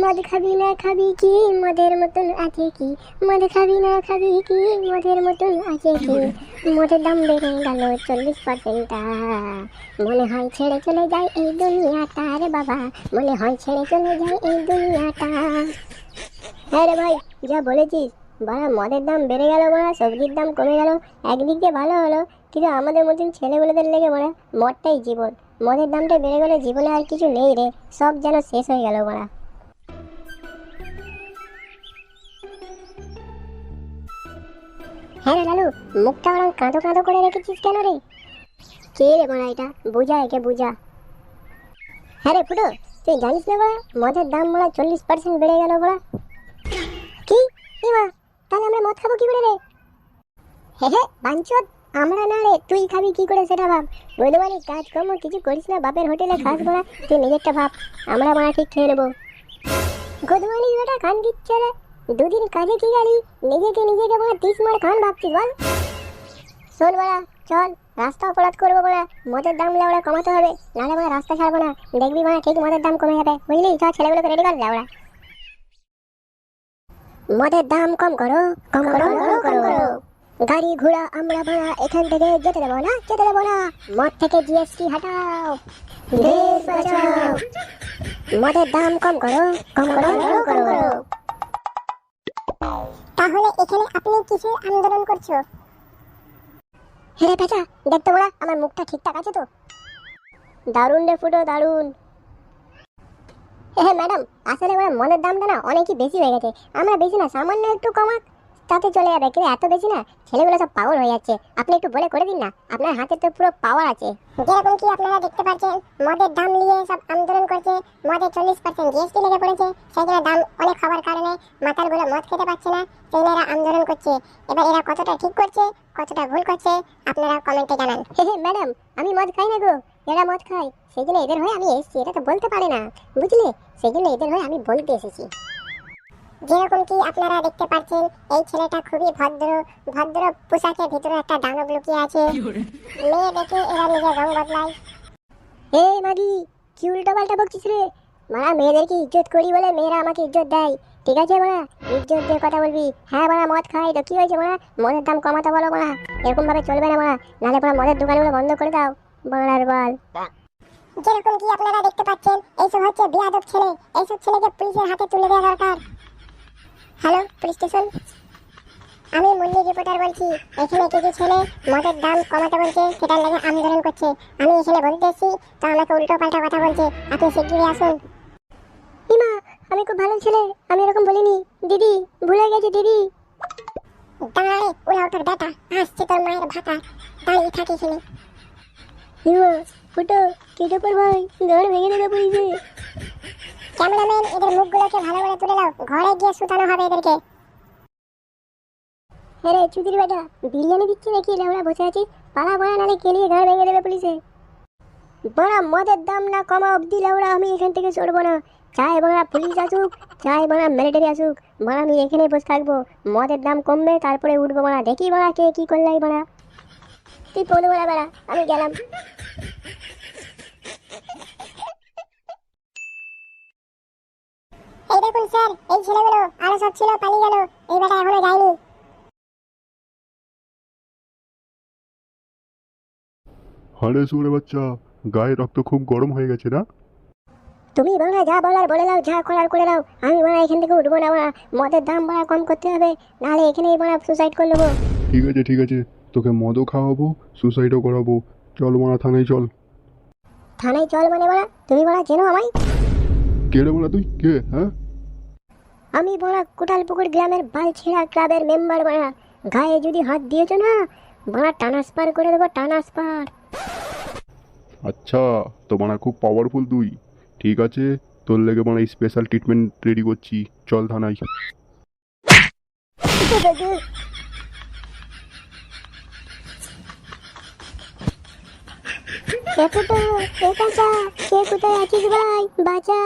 মদ খাবি না খাবি কি? মদের মতন আছে কি? মদ খাবি না খাবি কি? মদের মতন আছে কি মদের দাম বেড়ে গেল চল্লিশ পার্সেন্টটা মনে হয় ছেড়ে চলে যায় এই দুনিয়াটা। রে বাবা মনে হয় ছেড়ে চলে যায় এই দুনিয়াটা। হ্যাঁ রে ভাই যা বলেছিস। বাড়া মদের দাম বেড়ে গেল বাড়া সবজির দাম কমে গেল। একদিক দিয়ে ভালো হলো কিন্তু আমাদের মতন ছেলেগুলোদের লেগে বাড়া মদটাই জীবন। মদের দামটা বেড়ে গেলে জীবনে আর কিছু নেই রে সব যেন শেষ হয়ে গেল বাড়া। হ্যাঁ। রে লালু, মুখটা ওরকম কাঁদো কাঁদো করে রেখেছিস কেন রে? কে রে বাড়া এটা? বুঝা একে, বুঝা। হ্যাঁ রে ফুটো, তুই জানিস না বাড়া, মদের দাম বাড়া চল্লিশ পার্সেন্ট বেড়ে গেল বাড়া। কি? কি মা, তাহলে আমরা মদ খাব কি করে রে? হে হে, বাঞ্চদ, আমরা না রে, তুই খাবি কি করে সেটা ভাব। বৈধবানি কাজকর্ম কিছু করিস না, বাপের হোটেলে খাস বলা তুই নিজেরটা ভাব। আমরা মারা ঠিক খেয়ে নেব। গোধমানি বেটা খান দিচ্ছে রে। দুদিন কাজে কি গেলি নিজেকে নিজেকে বলা তিস মার খান ভাবছিস বল। শোন বলা চল, রাস্তা অপরাধ করব বলা মদের দাম লেওড়া কমাতে হবে, নাহলে বলা রাস্তা ছাড়বো না। দেখবি বলা ঠিক মদের দাম কমে যাবে। বুঝলি? চল ছেলেগুলোকে রেডি কর লেওড়া মদের দাম কম করো কম করো কম করো। গাড়ি ঘোড়া, আমরা ভাড়া, এখান থেকে যেতে দেবো না, যেতে দেবো না। মদ থেকে জিএসটি হাটাও, দেশ বাঁচাও। মদের দাম কম করো কম করো কম করো। তাহলে এখানে আপনি কিসের আন্দোলন করছ? হ্যাঁ পেঁচা দেখতে বড়া আমার মুখটা ঠিকঠাক আছে তো? দারুণ রে ফুটো, দারুণ। হ্যাঁ ম্যাডাম, আসলে ওরা মনের দামটা না অনেকই বেশি হয়ে গেছে। আমরা বেশি না, সামান্য একটু কমাক। তাতে চলে যাবে কিন্তু এত বেশি না ছেলেগুলো সব পাগল হয়ে যাচ্ছে। আপনি একটু বলে করে দিন না আপনার হাতে তো পুরো পাওয়ার আছে। যেরকম কি আপনারা দেখতে পাচ্ছেন মদের দাম নিয়ে সব আন্দোলন করছে মদের চল্লিশ পার্সেন্ট জিএসটি লেগে পড়েছে সেগুলো দাম অনেক হওয়ার কারণে মাতালগুলো মদ খেতে পারছে না সেই জন্য এরা আন্দোলন করছে। এবার এরা কতটা ঠিক করছে কতটা ভুল করছে আপনারা কমেন্টে জানান। ম্যাডাম আমি মদ খাই না গো এরা মদ খায় সেই জন্য এদের হয়ে আমি এসেছি এটা তো বলতে পারে না। বুঝলে? সেই জন্য এদের হয়ে আমি বলতে এসেছি। যেরকম কি আপনারা দেখতে পাচ্ছেন এই ছেলেটা খুবই ভদ্র ভদ্র পোশাকের ভিতরে একটা দানব লুকিয়ে আছে। মেয়ে দেখে এরা নিজের রং বদলায়। এ মাগি কি উল্টো পাল্টা বকছিস রে? মারা মেয়েদেরকে ইজ্জত করি বলে মেয়েরা আমাকে ইজ্জত দেয়। ঠিক আছে মারা? ইজ্জত দিয়ে কথা বলবি। হ্যাঁ মারা মদ খাই। তো কি হয়েছে মারা? মদের দাম কমাতে বলো মারা। এরকম ভাবে চলবে না মারা। নাহলে মারা মদের দোকানগুলো বন্ধ করে দাও। বাংলার বল। যেরকম কি আপনারা দেখতে পাচ্ছেন এইসব হচ্ছে বিয়াদব ছেলে। এইসব ছেলেকে পুলিশের হাতে তুলে দেওয়া দরকার। Hello police station. আমি মুন্নি রিপোর্টার বলছি এখানে কিছু ছেলে মদের দাম কমাতে বলছে সেটার লাগে আন্দোলন করছে। আমি এখানে বলতে এসেছি তো আমাকে উল্টো পাল্টা কথা বলছে আপনি শিগগিরই আসুন। ইমা আমি খুব ভালো ছেলে আমি এরকম বলিনি। দিদি ভুলে গেছে দিদি। দাঁড়ারে উড়া ওঠার বেটা আসছে তোর মায়ের ভাতা দাঁড়িয়ে থাকি এখানে। ইমা ফুটো কেটে পর ভাই ঘর ভেঙে দেবে পুলিশে। ক্যামেরাম্যান এদের মুখগুলোকে ভালো করে তুলে দাও ঘরে গিয়ে সুতানো হবে এদেরকে। হ্যাঁ রে, চুদির বেটা, বিরিয়ানি দিচ্ছে নাকি লেবড়া বসে আছিস? পালা বড়া নালে কেলিয়ে ঘর ভেঙে দেবে পুলিশে। বড়া মদের দাম না কমা অবধি লেবড়া আমি এখান থেকে সরবো না। চাই বড়া পুলিশ আসুক চাই বড়া মিলিটারি আসুক, বড়া আমি এখানে বসে থাকব। মদের দাম কমবে, তারপরে উঠবো বড়া। দেখি বড়া কে কি করলাই বড়া। তুই পড়ে বড়া বেড়া, আমি গেলাম। দেখুন স্যার এই ছেলেগুলো আরও সব ছিল পালিয়ে গেল এই বেটা এখনও যায়নি। হারে সুরে বাচ্চা গায়ে রক্ত খুব গরম হয়ে গেছে না? তুমি বড়া যা বলার বলে দাও যা করার করে দাও। আমি বড়া এখান থেকে উঠবো না বড়া মদের দাম বড়া কম করতে হবে। নাহলে এখানেই বড়া সুসাইড করে নেব। ঠিক আছে ঠিক আছে তোকে মদও খাওয়াবো সুসাইডও করাবো। চল মারা থানায় চল। থানায় চল মানে বড়া? তুমি বড়া চেনো আমায়? কে রে মারা তুই? কে? হ্যাঁ? আমি বড়া কোটালপুকুর গ্রামের বালছেড়া ক্লাবের মেম্বার বড়া। গায়ে যদি হাত দিয়েছ না বড়া ট্রান্সফার করে দেবো ট্রান্সফার। আচ্ছা তো মারা খুব পাওয়ারফুল তুই। ঠিক আছে তোর লেগে মারা স্পেশাল ট্রিটমেন্ট রেডি করছি। চল থানায়। কে কোথায় আছিস ভাই? বাঁচা।